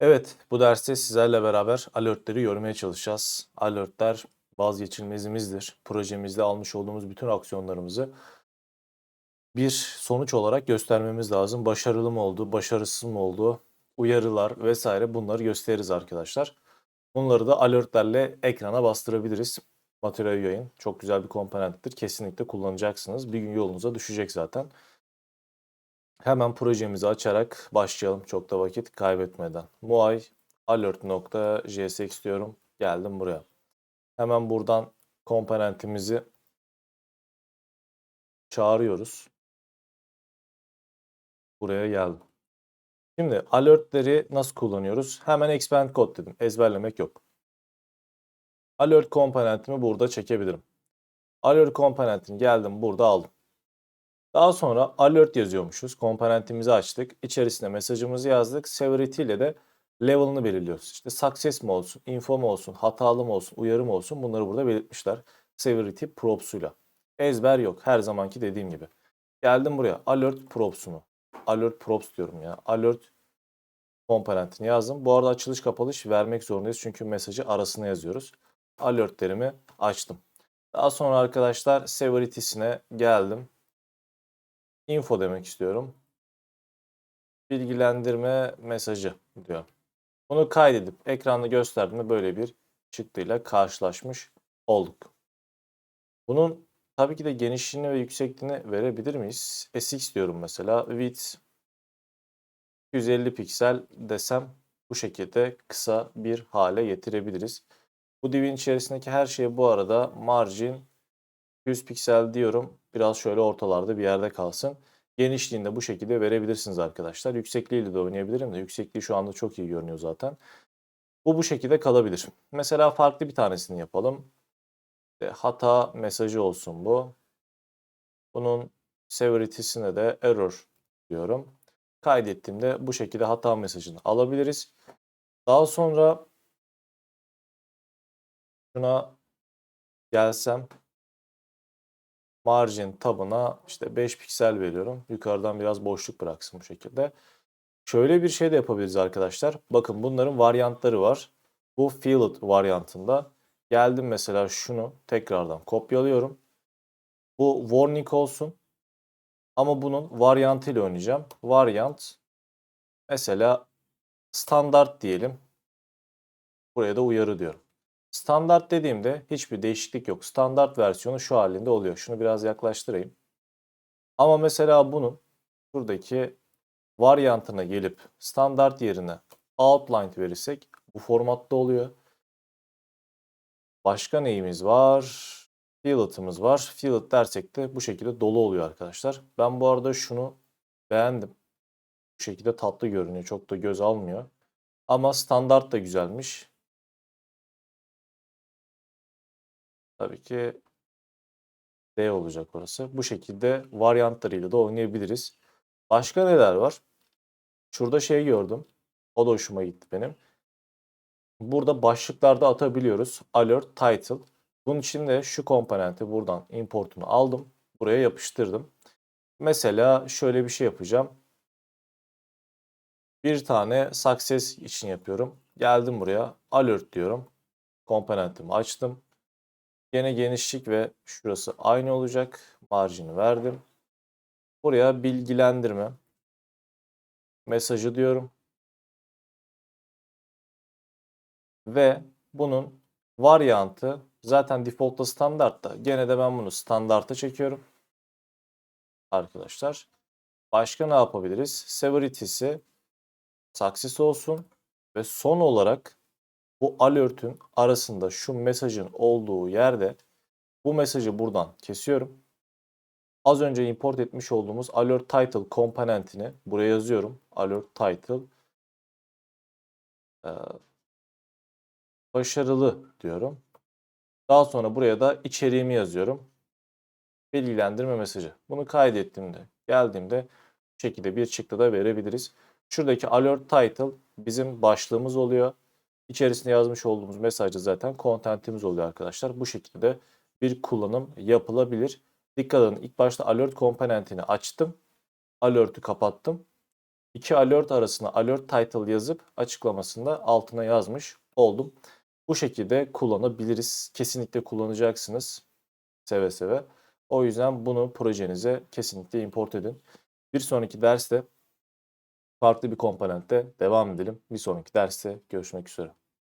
Evet, bu derste sizlerle beraber alertleri görmeye çalışacağız. Alertler vazgeçilmezimizdir. Projemizde almış olduğumuz bütün aksiyonlarımızı bir sonuç olarak göstermemiz lazım. Başarılı mı oldu, başarısız mı oldu, uyarılar vesaire bunları gösteririz arkadaşlar. Bunları da alertlerle ekrana bastırabiliriz. Material yayın çok güzel bir komponenttir. Kesinlikle kullanacaksınız. Bir gün yolunuza düşecek zaten. Hemen projemizi açarak başlayalım çok da vakit kaybetmeden. Muay alert.jsx diyorum. Geldim buraya. Hemen buradan komponentimizi çağırıyoruz. Buraya geldim. Şimdi alertleri nasıl kullanıyoruz? Hemen expand code dedim. Ezberlemek yok. Alert komponentimi burada çekebilirim. Alert komponentini geldim burada aldım. Daha sonra alert yazıyormuşuz. Komponentimizi açtık. İçerisine mesajımızı yazdık. Severity ile de level'ını belirliyoruz. İşte success mi olsun, info mu olsun, hatalı mı olsun, uyarı mı olsun bunları burada belirtmişler. Severity props'uyla. Ezber yok. Her zamanki dediğim gibi. Geldim buraya. Alert props'unu. Alert props diyorum ya. Alert komponentini yazdım. Bu arada açılış kapalış vermek zorundayız. Çünkü mesajı arasına yazıyoruz. Alertlerimi açtım. Daha sonra arkadaşlar severity'sine geldim info demek istiyorum. Bilgilendirme mesajı diyor. Bunu kaydedip ekranda gösterdiğimde böyle bir çıktıyla karşılaşmış olduk. Bunun tabii ki de genişliğini ve yüksekliğini verebilir miyiz? SX diyorum mesela. Width 250 piksel desem bu şekilde kısa bir hale getirebiliriz. Bu divin içerisindeki her şey bu arada margin 100 piksel diyorum. Biraz şöyle ortalarda bir yerde kalsın. Genişliğini de bu şekilde verebilirsiniz arkadaşlar. Yüksekliğiyle de oynayabilirim de yüksekliği şu anda çok iyi görünüyor zaten. Bu bu şekilde kalabilir. Mesela farklı bir tanesini yapalım. Hata mesajı olsun bu. Bunun severity'sine de error diyorum. Kaydettiğimde bu şekilde hata mesajını alabiliriz. Daha sonra şuna gelsem margin tabına işte 5 piksel veriyorum. Yukarıdan biraz boşluk bıraksın bu şekilde. Şöyle bir şey de yapabiliriz arkadaşlar. Bakın bunların varyantları var. Bu Field varyantında. Geldim mesela şunu tekrardan kopyalıyorum. Bu warning olsun. Ama bunun varyantıyla oynayacağım. Varyant mesela standart diyelim. Buraya da uyarı diyorum. Standart dediğimde hiçbir değişiklik yok. Standart versiyonu şu halinde oluyor. Şunu biraz yaklaştırayım. Ama mesela bunun buradaki varyantına gelip standart yerine outline verirsek bu formatta oluyor. Başka neyimiz var? Field'ımız var. Field dersek de bu şekilde dolu oluyor arkadaşlar. Ben bu arada şunu beğendim. Bu şekilde tatlı görünüyor. Çok da göz almıyor. Ama standart da güzelmiş. Tabii ki D olacak orası. Bu şekilde varyantlarıyla da oynayabiliriz. Başka neler var? Şurada şey gördüm. O da hoşuma gitti benim. Burada başlıklarda atabiliyoruz. Alert title. Bunun için de şu komponenti buradan importunu aldım. Buraya yapıştırdım. Mesela şöyle bir şey yapacağım. Bir tane success için yapıyorum. Geldim buraya. Alert diyorum. Komponentimi açtım. Gene genişlik ve şurası aynı olacak. Marjini verdim. Buraya bilgilendirme mesajı diyorum. Ve bunun varyantı zaten default'ta standartta. Gene de ben bunu standarta çekiyorum. Arkadaşlar. Başka ne yapabiliriz? Severity'si success olsun. Ve son olarak bu alert'ün arasında şu mesajın olduğu yerde bu mesajı buradan kesiyorum. Az önce import etmiş olduğumuz alert title komponentini buraya yazıyorum. Alert title başarılı diyorum. Daha sonra buraya da içeriğimi yazıyorum. Bilgilendirme mesajı. Bunu kaydettiğimde, geldiğimde bu şekilde bir çıktı da verebiliriz. Şuradaki alert title bizim başlığımız oluyor. İçerisinde yazmış olduğumuz mesajda zaten content'imiz oluyor arkadaşlar. Bu şekilde bir kullanım yapılabilir. Dikkat edin ilk başta alert komponentini açtım. Alert'ü kapattım. iki alert arasına alert title yazıp açıklamasında altına yazmış oldum. Bu şekilde kullanabiliriz. Kesinlikle kullanacaksınız. Seve seve. O yüzden bunu projenize kesinlikle import edin. Bir sonraki derste farklı bir komponentte devam edelim. Bir sonraki derste görüşmek üzere.